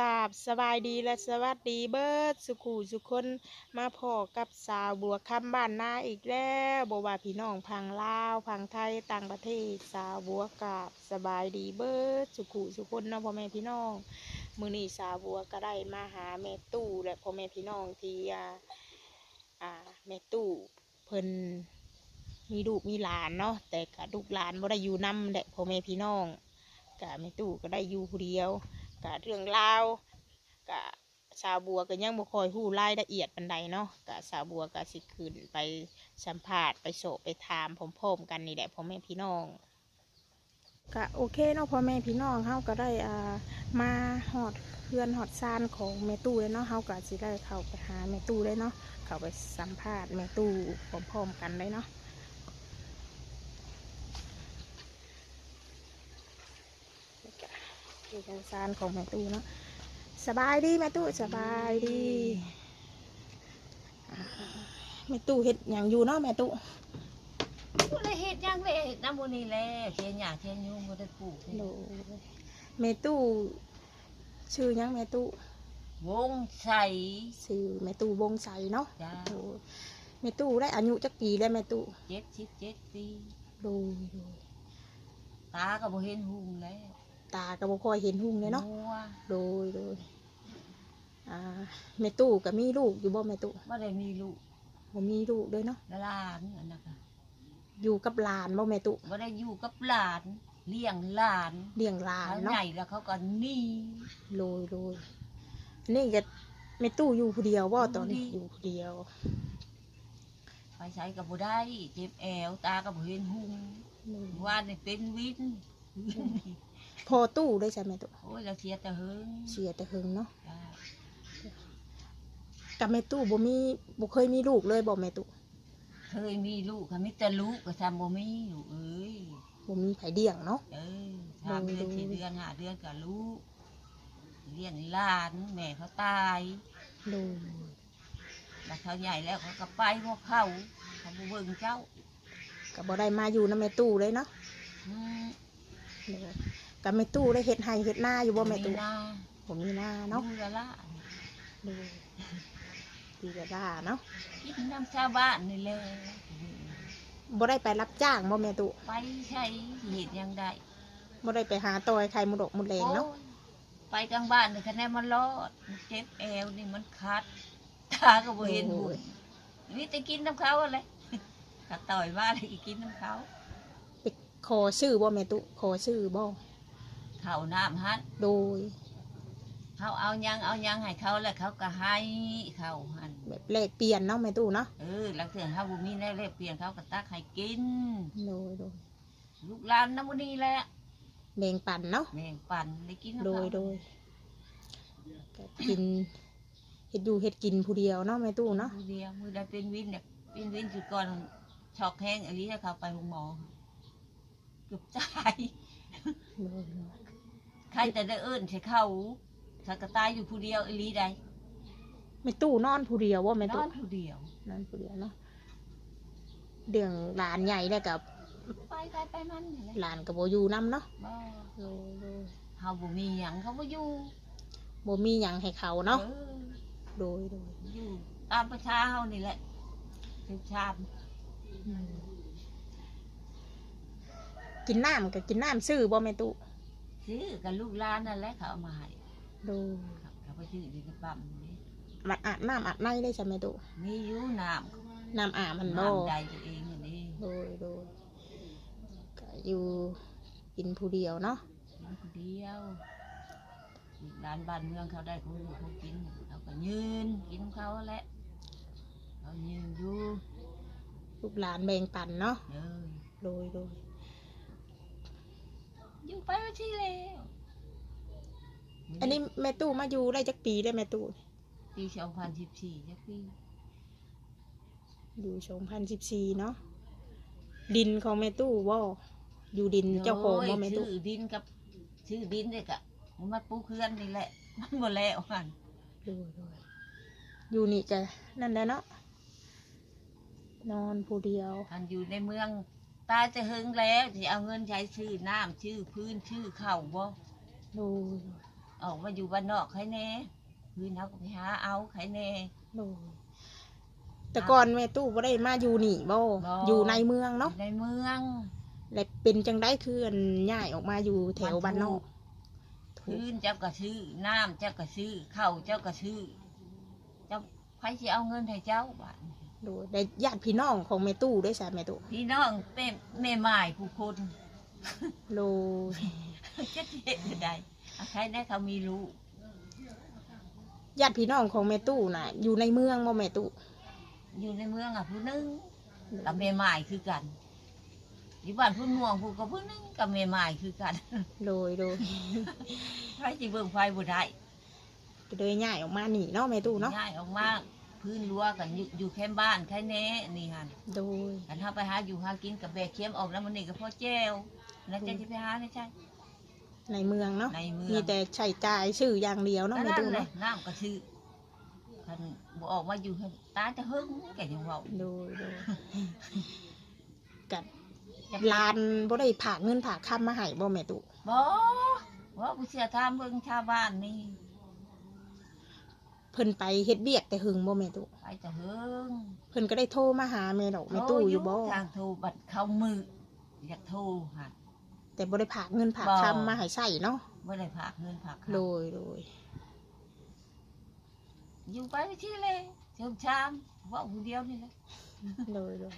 กราบสบายดีและสวัสดีเบิร์ดสุขูสุคนมาพอกับสาวบัวคำบ้านนาอีกแล้วบว่าพี่น้องพังลาวพังไทยต่างประเทศสาวบัวกราบสบายดีเบิร์ดสุขูสุคนเนาะพ่อแม่พี่น้องมือนี้สาวบัวก็ได้มาหาแม่ตู้และพ่อแม่พี่น้องที่อ่าอ่าแม่ตู้เพิ่นมีลูกมีหลานเนาะแต่กับลูกหลานบ่ได้อยู่นํแหละพ่อแม่พี่น้องกะแม่ตู้ก็ได้อยู่ผู้เดียว กะเรื่องราวกะสาวบัวก็ยังบ่คอยฮู้รายละเอียดปานใดเนาะกะสาวบัวก็สิขึ้นไปสัมภาษณ์ไปโสไปถามพร้อมกันนี่แหละพ่อแม่พี่น้องก็โอเคเนาะพ่อแม่พี่น้องเฮาก็ได้อ่ามาหอดเพื่อนหอดซานของแม่ตู้เลยเนาะเฮาก็สิได้เข้าไปหาแม่ตู้เลยเนาะเข้าไปสัมภาษณ์แม่ตู้พร้อมๆกันเลยเนาะ นี่ก็คือซานของแม่ตู้เนาะสบายดีแม่ตู้สบายดีอ่าแม่ตู้เฮ็ดหยังอยู่เนาะแม่ตู้บ่ได้เฮ็ดหยังเลยเฮ็ดน้ำมูนี่แหละเทียนหญ้าเทียนยุงบ่ได้ปลูกโดแม่ตู้ชื่อหยังแม่ตู้วงใสชื่อแม่ตู้วงใสเนาะจ้าโดยแม่ตู้ได้อายุจักปีแล้วแม่ตู้เจ็ดสิบเจ็ดปีโดยโดยตาก็บ่เห็นหุงแล้ว ตาก็บ่ค่อยเห็นหุ่งเลยเนาะหัวโดยโดยอ่าแม่ตู้ก็มีลูกอยู่บ่แม่ตู้บ่ได้มีลูกบ่มีลูกเลยเนาะ หลานอันนั้นก็อยู่กับหลานบ่แม่ตู้บ่ได้อยู่กับหลาน เลี้ยงหลานเลี้ยงหลานเขาเนาะ ใหญ่แล้วเขาก็หนี่โดยโดยนี่ก็แม่ตู้อยู่ผู้เดียวบ่ตอนนี้อยู่อยู่ผู้เดียว ไปใช้ก็บ่ได้ เจ็บแอวตาก็บ่เห็นหุงโดยว่านี่เป็นวิน พอตู้ได้ใช่แม่ตู้โอ้ยแล้วเสียแต่เฮิงเสียแต่หึงเนาะจ้ากับแม่ตู้บ่มีบ่เคยมีลูกเลยบ่แม่ตู้เคยมีลูกค่ะมีแต่ลูกก็ทำบ่มีอยู่เอ้ยบ่มีไผเลี้ยงเนาะ เออสามโดยเดือนโดยสี่เดือนห้าเดือนกับลูกเลี้ยงหลานแม่เขาตายโดยแล้วเขาใหญ่แล้วเขาก็ไปพวกเขาเขาบ่เบิ่งเจ้าก็บ่ได้มาอยู่นำแม่ตู้เลยเนาะอืมโดย กับแม่ตู้ได้เฮ็ดไห้เฮ็ดนาอยู่บ่แม่ตู้นาผมมีนาเนาะดูละละโดยดีก็ได้เนาะกินน้ำชาวบ้านนี่เลยบ่ได้ไปรับจ้างบ่แม่ตู้ไปใช้เหตุยังได้บ่ได้ไปหาตอยไข่มุดอกมุดแรงเนาะโอ้ยไปกลางบ้านนี่คะแนนมันรอดมันเจ็บแอวนี่มันคัดตาก็บ่เห็นหุ่นนี่แต่กินน้ำเขาอะไรก็ต่อยว่าเลยกินน้ำเขาไปขอชื่อบ่แม่ตู้ขอชื่อบ่ เขาน้ำฮันโดย เขาเอายังเอายังให้เขาแล้วเขาก็ให้เขาหันแบบแลกเปลี่ยนเนาะแม่ตู้เนาะเออหลังเถื่อเขาบุมีแน่เรียบเปลี่ยนเขาก็ตักให้กิน โดยโดยลูกหลานน้ำมันนี่แหละแบ่งปันเนาะแม่งปั่นได้กินน้ำโดยเขาโดยก็กินเฮ็ดอยู่เฮ็ดกินผู้เดียวเนาะแม่ตู้เนาะมือเดียวมือได้เป็นวินเนี่ยเป็นวินจุดก่อนช็อกแห้งอันนี้ให้เขาไปหงหมอเกือบตาย โดยโดย ใครแต่ได้เอิ้นใช้เขาถ้าก็ตายอยู่ผู้เดียวอันนี้ได้แม่ตู้นอนผู้เดียวว่าแม่นตู้อนผู้เดียวนอนผู้เดียวเนาะเดืองหลานใหญ่แล้วกับไปไปไปมันนี่แหละหลานกับโบอยู่นํเนาะบ่โดยโดยเขาบ่มีหยังเขาบ่อยู่โบมีหยังให้เขาเนาะออโดยโดยอยู่ตามประชาเฮานี่แหละเป็นชามอืมกินน้ำกับกินน้ำซื้อบ่แม่ตู้ ซื้อกับลูกหลานนั่นแหละเขาเอามาให้โดยครับเขาไปซื้อดีกับปั๊มนี่มันอาบน้ำอาบในได้ใช่ไหมตู้มีอยู่น้น้ำอาบมันำบ่น้ำใดตัวเองอันนี้โดยโดยก็อยู่กินผู้เดียวเนาะกินคนเดียวลูกหลานบ้านเมืองเขาได้เขาอยู่เขากินเขาก็ยืนกินของเขาแหละเขายืนอยู่ลูกหลานแบ่งปันเนาะเออโดยโดย อยู่ไปว่าที่แล้วอันนี้แม่ตู้มาอยู่ได้จักปีได้แม่ตู้ปีสองพันสิบสี่จ้ะพี่อยู่สองพันสิบสี่เนาะดินของแม่ตู้บ่อยู่ดินเจ้าของบ่แม่ตู้ชื่อดินกับชื่อดินเด็กอะมันมาปูเคลื่อนนี่แหละมันหมดแล้วมันโดยโดยอยู่นี่จะนั่นแหละเนาะนอนผู้เดียวอันอยู่ในเมือง ตายจะหึงแล้วที่เอาเงินใช้ชื่อน้ำชื่อพื้นชื่อเข่าบ่โดยออกมาอยู่บ้านนอกใครแน่คืนเขาก็ไปหาเอาใครแน่ โดยแต่ก่อนแม่ตู้บ่ได้มาอยู่นี่บ่บ่ อยู่ในเมืองเนาะในเมือง และเป็นจังได้คืออันย้ายออกมาอยู่แถวบ้านนอกคืนเจ้าก็ซื้อน้ำเจ้าก็ซื้อข้าวเจ้าก็ซื้อเจ้าใครจะเอาเงินให้เจ้าบ้านโดยได้ญาติพี่น้องของแม่ตู้ด้วยใช่แม่ตู้พี่น้องแม่แม่หมายผู้คนโดยจะเห็นได้ใครได้เขามีลูกญาติพี่น้องของแม่ตู้น่ะ อยู่ในเมืองบ่แม่ตู้อยู่ในเมืองอะผู้หนึงกับแม่หมายคือกันอยู่บ้านพุ่นม่วงผู้กับผู้หนึงกับแม่หมายคือกันโดยโดยใครจะเบิ่งไฟบ่ได้ก็เลยย้ายออกมานี่เนาะแม่ตู้เนาะง่ายออกมา พื้นรั้วกันอยู่อยู่แค่บ้านแค่แน่นี่ฮันโดย กันถ้าไปหาอยู่หากินกับแบกเคียมออกแล้วมันนี่ก็พ่อแจ้วแล้วจะจะไปหาไม่ใช่ ในเมืองเนาะ ในเมือง มีแต่ใช้จ่ายชื่ออย่างเดียวเนาะก็แม่นั่ตู้นเลยเนาะน้ำก็ซื้อคันบ่ออกมาอยู่ให้ตาจะหึงแกยังเว้าโดยโดยกับลานบ่ได้ผากเงินผากคำมาให้บ่แม่ตู้บ่ว่าผู้เชี่ยวทามเบิ่งชาวบ้านนี่ เพิ่นไปเฮ็ดเบียกแต่หึงบ่แม่ตู้ไปจะหึงเพิ่นก็ได้โทรมาหาแม่ดอกแม่ตู้อยู่บ่ทางโทรบัตรเข้ามืออยากโทรหันแต่บ่ได้ผากเงินผากบ่ คำมาให้ใส่เนาะไม่ได้ฝากเงินฝากโดคำยโดยอยู่ไปไม่ที่เลยเชิมชามเว่าผู้เดียวนี่แหละโดยโดย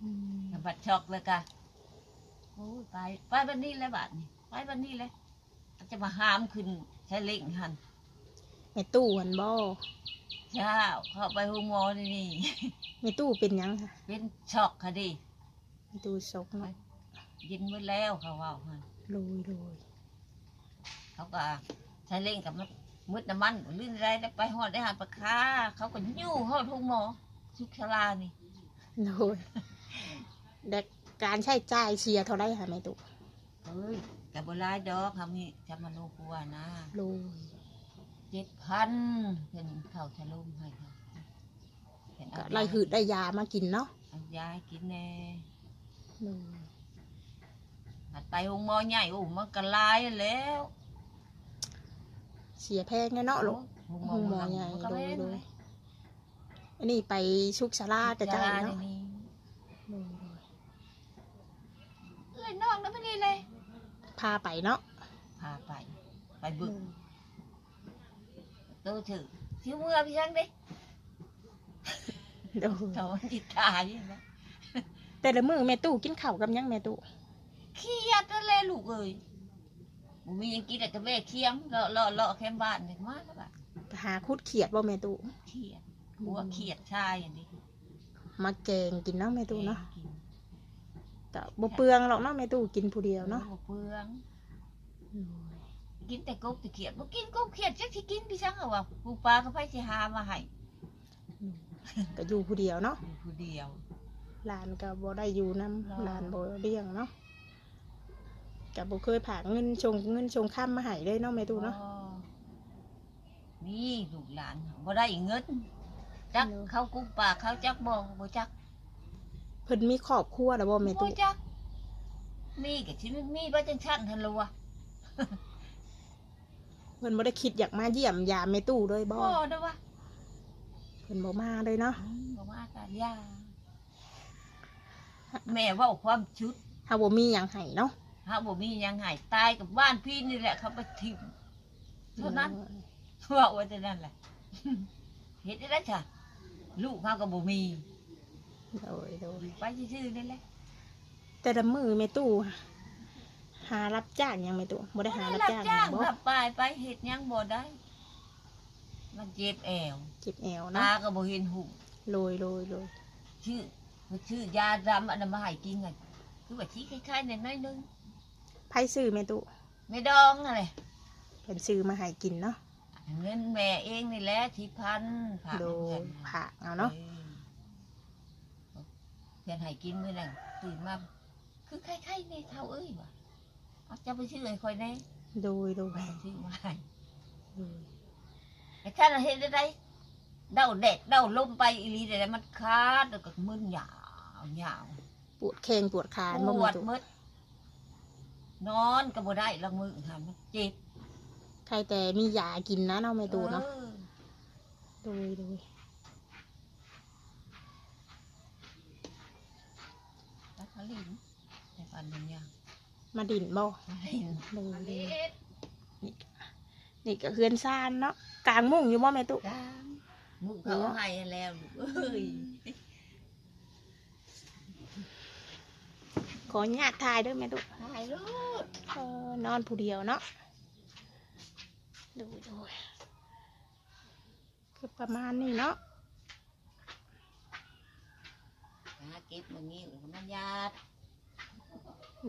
อืมบัดช็อกเลยกะโอ้ยไปไปบันนี้เลยบัดนี่ไปบันนี้เลยจะมาห้ามขึ้นใช้เล่งหัน แม่ตู้หันบ่เช้าเข้าไปหูหมอนี่นี่ แม่ตู้เป็นหยังคะเป็นช็อกค่ะดิแม่ตู้ซกเนาะยินมืดแล้วเขาว่าหันโดยโดยเขาก็ใช้เล่งกับมันมืดน้ำมันลื่นอะไรแล้วไปหอดได้หันปลาคาเขาก็ยู่หอดหูหมอชุกชลานี่โดยแต่การใช้จ่ายเสียเท่าไรคะแม่ตู้เฮ้ยกับบรายดอกเขามีจะมาโนกลัวนะโดย เจ็ดพันเป็นเข่าชะลุมให้ค่ะเห็นก็เอาไล่หืดได้ยามากินเนาะเอายายกินแน่โดยหัดไปหงหมอใหญ่โอ้มันก็ลายแล้วเสียแพงแน่เนาะลูก หงหงหมอใหญ่มันก็โดยเล่นโดยเลยอันนี้ไปชุกชาลาใกล้ยาๆเนาะนี่โดยโดยเลยนอกแล้วไม่นี่เลย พาไปเนาะพาไป ไปบึก ตัวถือชิวเมื่อพี่ช่างดิโดยโถจิตตายอย่างนั้นแต่ละมือแม่ตู้กินข้าวกับหยังแม่ตู้เครียดนั่นแหละลูกเอ้ยบ่มีหยังกินแต่กระเบ้เคียมเลาะเลาะเลาะแคมบ้านเด็กมากแล้วแบบหาคุดเขียดบ่แม่ตู้เครียดหัวเครียดชายอย่างนี้มาแกงกินเนาะแม่ตู้เนาะกินก็บ่เปลืองหรอกเนาะแม่ตู้กินผู้เดียวเนาะบ่เปลืองกินแต่กบแต่เขียดบ่กินกบเขียดจักสิ ว่าปูปลาก็ไปสิหามาให้ก็อยู่ผู้เดียวเนาะอยู่ผู้เดียวหลานก็บ่ได้อยู่นํหลานหลานบ่เลี้ยงเนาะก็บ่เคยผากเงินชงเงินชงค้ำมาให้เลยเนาะแม่ตู้เนาะอ๋อนี่ลูกหลานบ่ได้เงินจักเนอะเขากุ๊กปากเขาจักบ่บ่จักเพิ่นมีครอบครัวแล้วบ่แม่บ่ตู้จักมีก็สิมีบ่จังซั่นหั่นล่ะวะเพิ่นบ่ได้คิดอยากมาเยี่ยมยามแม่ตู้เลยบ่บ่เด้อวะเพิ่นบ่มาเลยเนาะอืมบ่มากันยาแม่เว้าความชุดเฮาบ่มีหยังให้เนาะเฮาบ่มีหยังให้ตายกับบ้านพี่นี่แหละเขาไปทิ้งเท่านั้นว่าว่าแต่นั่นแหละ เห็นได้แล้วจ้ะลูกเขาก็บ่มีโดยโดยไปชื่อๆนี่แหละแต่ละมือแม่ตู้ หารับจ้างหยังแม่ตู้บ่ได้หารับรับจ้างหจ้ายังงบ่รับไปไปเฮ็ดหยังบ่ได้ มันเจ็บแอวเจ็บแอวตาเนาะก็บ่เห็นหูโรยโรยโรยชื่อมันชื่อยาดำอันนั้นมาให้กินไงคือว่าชี้คล้ายๆนิดหน้อยนึงไผซื้อแม่ตู้ไม่ดองอะไรเพิ่นซื้อมาให้กินเนาะเงินแม่เองนี่แหละที่พันฝากโดเงิยนผักเอาเนาะออเพื่อนให้กินมื้อนั้นตื่นมาคือคล้ายๆในเท่าเอ้ยว่ะ เอาจะไปชื่อไอ้คอยแน่โดยโดยชื่อมาให้โดยไอ้ท่านเห็นได้เดาเด็ดเดาลมไปอีหลีแต่มันขาดแล้วก็มึนยาวยาวปวดแข้งปวดขาปบ่วแม่ดตู้มืดนอนก็บ่ได้ละมือค่ะมันเจ็บรแต่มียากินนะเนาะแม่ตูเนาะออโดยโดยตักขลินแต่ปันมันยัง มาดินบ่ลินโดยโดยนี่ก็นี่ก็เฮือนซานเนาะกลางมุ้งอยู่บ่แม่ตุกลางมุกเขาเอาให้แล้วลูกเอ้ยขออนุญาตถ่ายเด้วยแม่ตุถ่ายรูปเออนอนผู้เดียวเนาะดูดูคือประมาณนี้เนาะหาเก็บมันงี้แล้วก็มันยาด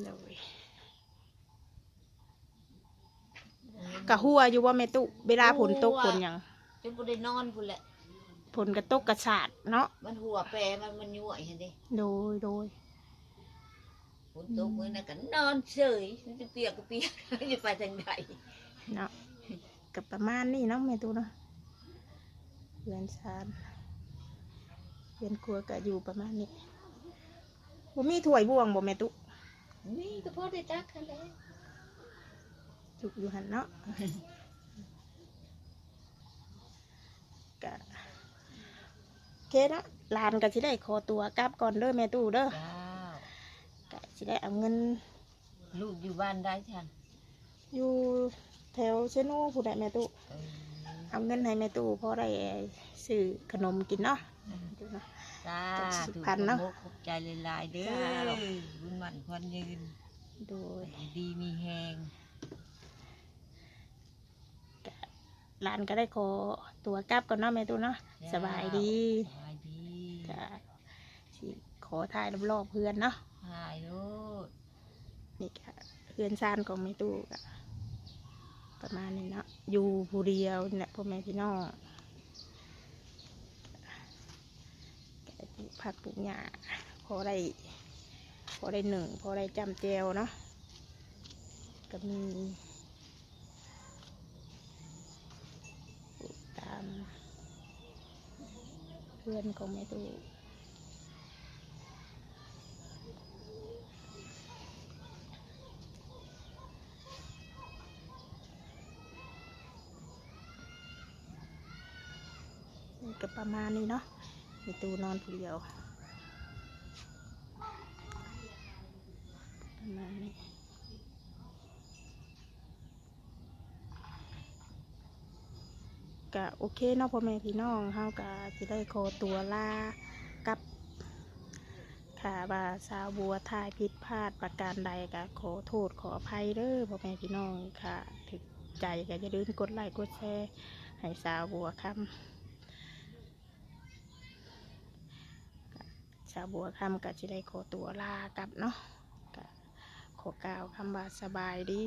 ดู กะหัวอยู่ว่าแม่ตุเวลาฝนตกฝนหยังจนบ่ได้นอนพุ่นแหละฝนกระตกกระสาดเนาะมันหัวแปรมันมันยั่วเห็นดิโดยโดยฝนตกมื้อนั้นก็นอนเฉยมันจะเปียกก็เปียกจะไปทางใดเนาะกับประมาณนี้เนาะแม่ตุเนาะเรือนซานเรือนครัวก็อยู่ประมาณนี้บ่มีถ้วยบ่วงบ่แม่ตุนี่ก็พอได้ตักกันแล้ว จุกอยู่หันเนาะกะโอเคเนาะหลานก็สิได้ขอตัวกลับก่อนเด้อแม่ตู้เด้อเจ้ากะสิได้เอาเงิน ลูกอยู่บ้านได้ฉันอยู่แถวเชนูผู้ใดแม่ตู้เออเอาเงินให้แม่ตู้พอได้ซื้อขนมกินเนาะดูเนาะจ้าจากสุถูกพรรณเนาะขอบใจหลายๆเด้อจ้าบุญหมันควันยืน โดย ดีมีแหง หลานก็ได้ขอตัวกลับก่อนเนาะแม่ตู้เนาะสบายดีสบายดีจะสิขอถ่ายรอบๆเพื่อนเนาะหายลูกนี่ก็เพื่อนซ่านของแม่ตู้ก็ประมาณนี้เนาะอยู่ผู้เดียวนี่แหละพ่อแม่พี่น้องก็ปลูกผักปลูกหญ้าพอได้พอได้หนึ่งพอได้จำเจวเนาะก็มีปลูกตามเพื่อนของแม่ตู้ก็ประมาณนี้เนาะแม่ตู้นอนผู้เดียวประมาณนี้ ก็โอเคเนาะพ่อแม่พี่น้องเฮาก็สิได้ขอตัวลากับค่ะว่าสาวบัวทายผิดพลาดประการใดก็ขอโทษขออภัยเด้อพ่อแม่พี่น้องค่ะถึกใจก็อย่าลืมกดไลค์กดแชร์ให้สาวบัวคำสาวบัวคำก็จะได้ขอตัวลากลับเนาะก็ขอกล่าวคำว่าสบายดี